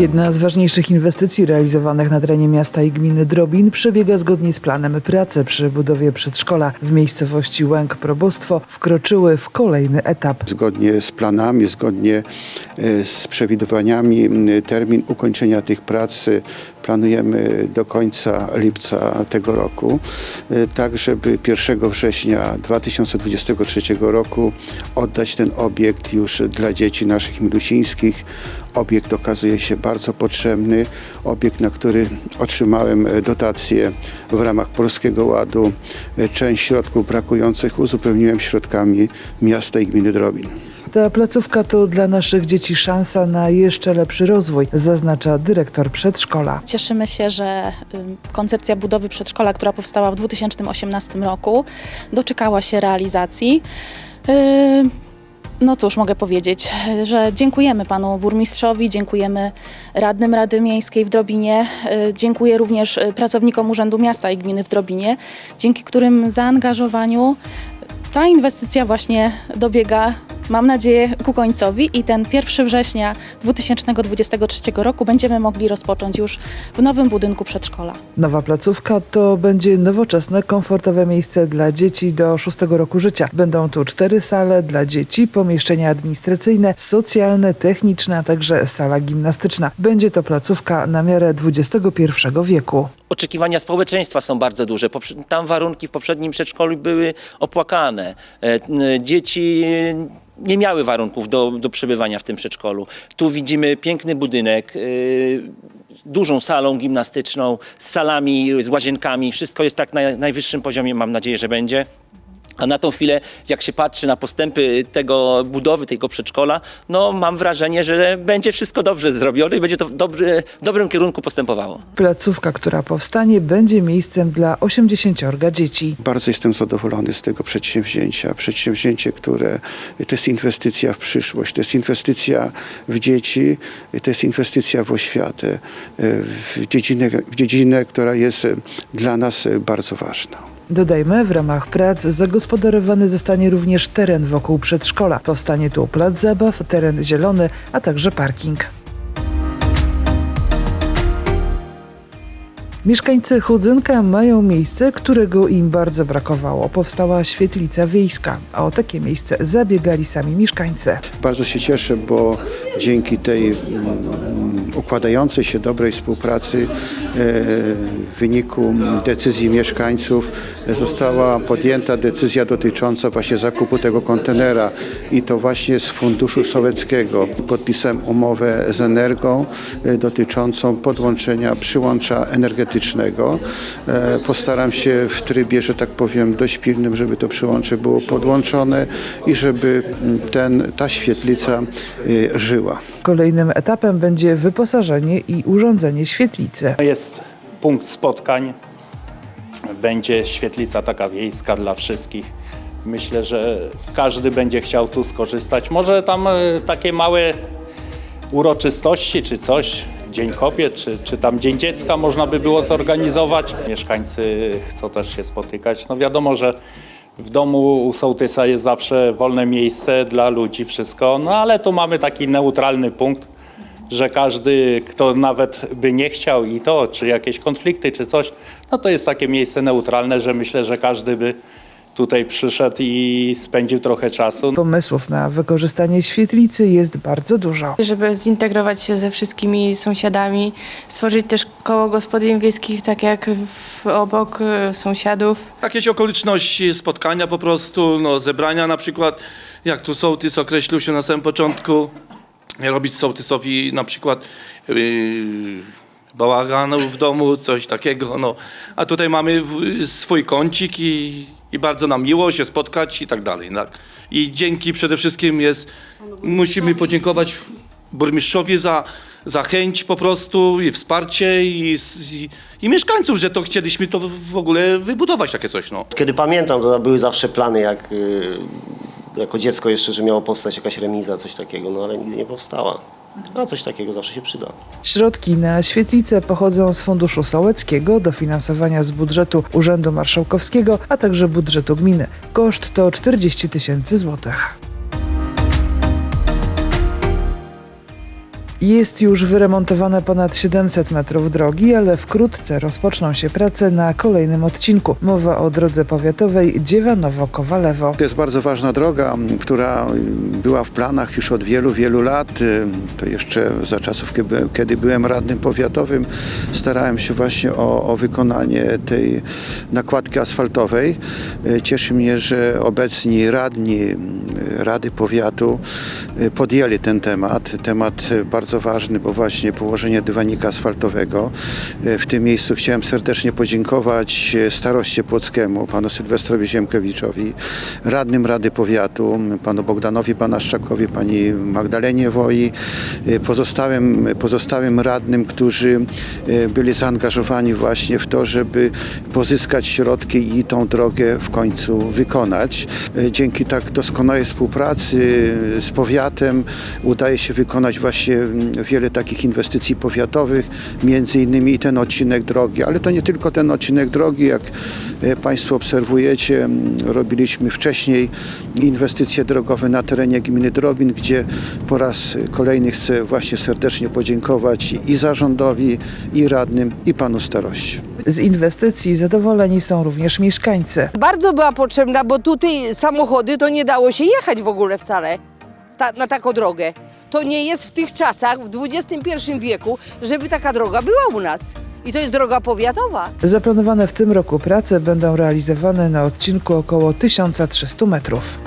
Jedna z ważniejszych inwestycji realizowanych na terenie miasta i gminy Drobin przebiega zgodnie z planem. Prace przy budowie przedszkola w miejscowości Łęk Probostwo wkroczyły w kolejny etap. Zgodnie z planami, zgodnie e, z przewidywaniami termin ukończenia tych prac e, planujemy do końca lipca tego roku, e, tak żeby 1 września 2023 roku oddać ten obiekt już dla dzieci naszych milusińskich. Obiekt okazuje się bardzo potrzebny. Obiekt, na który otrzymałem e, dotację w ramach Polskiego Ładu. E, Część środków brakujących uzupełniłem środkami miasta i gminy Drobin. Ta placówka to dla naszych dzieci szansa na jeszcze lepszy rozwój, zaznacza dyrektor przedszkola. Cieszymy się, że ym, koncepcja budowy przedszkola, która powstała w 2018 roku, doczekała się realizacji. Ym, No cóż, mogę powiedzieć, że dziękujemy panu burmistrzowi, dziękujemy radnym Rady Miejskiej w Drobinie, y, dziękuję również y, pracownikom Urzędu Miasta i Gminy w Drobinie, dzięki którym zaangażowaniu ta inwestycja właśnie dobiega, mam nadzieję, ku końcowi i ten 1 września 2023 roku będziemy mogli rozpocząć już w nowym budynku przedszkola. Nowa placówka to będzie nowoczesne, komfortowe miejsce dla dzieci do szóstego roku życia. Będą tu cztery sale dla dzieci, pomieszczenia administracyjne, socjalne, techniczne, a także sala gimnastyczna. Będzie to placówka na miarę XXI wieku. oczekiwania społeczeństwa są bardzo duże. Tam warunki w poprzednim przedszkolu były opłakane. E, Dzieci nie miały warunków do, do przebywania w tym przedszkolu. Tu widzimy piękny budynek, e, dużą salą gimnastyczną, z salami, z łazienkami. Wszystko jest tak na najwyższym poziomie, mam nadzieję, że będzie. A na tą chwilę, jak się patrzy na postępy tego budowy, tego przedszkola, no mam wrażenie, że będzie wszystko dobrze zrobione i będzie to w, dobry, w dobrym kierunku postępowało. Placówka, która powstanie, będzie miejscem dla 80 dzieci. Bardzo jestem zadowolony z tego przedsięwzięcia. Przedsięwzięcie, które to jest inwestycja w przyszłość, to jest inwestycja w dzieci, to jest inwestycja w oświatę, w dziedzinę, w dziedzinę która jest dla nas bardzo ważna. Dodajmy, w ramach prac zagospodarowany zostanie również teren wokół przedszkola. Powstanie tu plac zabaw, teren zielony, a także parking. Mieszkańcy Chudzynka mają miejsce, którego im bardzo brakowało. Powstała świetlica wiejska, a o takie miejsce zabiegali sami mieszkańcy. Bardzo się cieszę, bo dzięki tej układającej się dobrej współpracy e, w wyniku decyzji mieszkańców została podjęta decyzja dotycząca właśnie zakupu tego kontenera i to właśnie z Funduszu Sowieckiego. Podpisałem umowę z Energą e, dotyczącą podłączenia przyłącza energetycznego. E, Postaram się w trybie, że tak powiem, dość pilnym, żeby to przyłącze było podłączone i żeby mm, ten, ta świetlica żyła. Kolejnym etapem będzie wyposażenie i urządzenie świetlicy. Jest punkt spotkań, będzie świetlica taka wiejska dla wszystkich. Myślę, że każdy będzie chciał tu skorzystać. Może tam e, takie małe uroczystości czy coś, Dzień Kobiet, czy, czy tam Dzień Dziecka można by było zorganizować. Mieszkańcy chcą też się spotykać. No wiadomo, że w domu u sołtysa jest zawsze wolne miejsce dla ludzi, wszystko, no ale tu mamy taki neutralny punkt, że każdy, kto nawet by nie chciał i to, czy jakieś konflikty, czy coś, no to jest takie miejsce neutralne, że myślę, że każdy by tutaj przyszedł i spędził trochę czasu. Pomysłów na wykorzystanie świetlicy jest bardzo dużo. żeby zintegrować się ze wszystkimi sąsiadami, stworzyć też koło gospodyń wiejskich, tak jak w, obok y, sąsiadów. Jakieś okoliczności spotkania po prostu, no, zebrania na przykład, jak tu sołtys określił się na samym początku, robić sołtysowi na przykład yy, bałaganów w domu, coś takiego, no. A tutaj mamy w, swój kącik i, i bardzo nam miło się spotkać i tak dalej. I dzięki przede wszystkim jest, musimy podziękować burmistrzowi za, za chęć po prostu i wsparcie i, i, i mieszkańców, że to chcieliśmy to w w ogóle wybudować takie coś, no. Kiedy pamiętam, to były zawsze plany, jak y, jako dziecko jeszcze, że miało powstać jakaś remiza, coś takiego, no ale nigdy nie powstała. A coś takiego zawsze się przyda. Środki na świetlicę pochodzą z Funduszu Sołeckiego, dofinansowania z budżetu Urzędu Marszałkowskiego, a także budżetu gminy. Koszt to 40 tysięcy złotych. Jest już wyremontowane ponad 700 metrów drogi, ale wkrótce rozpoczną się prace na kolejnym odcinku. Mowa o drodze powiatowej Dziewanowo-Kowalewo. To jest bardzo ważna droga, która była w planach już od wielu, wielu lat. To jeszcze za czasów, kiedy, byłem radnym powiatowym, starałem się właśnie o, o wykonanie tej nakładki asfaltowej. Cieszy mnie, że obecni radni Rady Powiatu podjęli ten temat. Temat y, bardzo ważny, bo właśnie położenie dywanika asfaltowego. Y, W tym miejscu chciałem serdecznie podziękować y, staroście Płockiemu, panu Sylwestrowi Ziemkowiczowi, radnym Rady Powiatu, panu Bogdanowi Banaszczakowi, pani Magdalenie Woi, y, pozostałym, pozostałym radnym, którzy byli zaangażowani właśnie w to, żeby pozyskać środki i tą drogę w końcu wykonać. Dzięki tak doskonałej współpracy z powiatem udaje się wykonać właśnie wiele takich inwestycji powiatowych, między innymi ten odcinek drogi, ale to nie tylko ten odcinek drogi, jak e, Państwo obserwujecie, m, robiliśmy wcześniej inwestycje drogowe na terenie gminy Drobin, gdzie po raz kolejny chcę właśnie serdecznie podziękować i zarządowi, i radnym, i panu starości. Z inwestycji zadowoleni są również mieszkańcy. Bardzo była potrzebna, bo tutaj samochody to nie dało się jechać w ogóle wcale na taką drogę. To nie jest w tych czasach, w XXI wieku, żeby taka droga była u nas. I to jest droga powiatowa. Zaplanowane w tym roku prace będą realizowane na odcinku około 1300 metrów.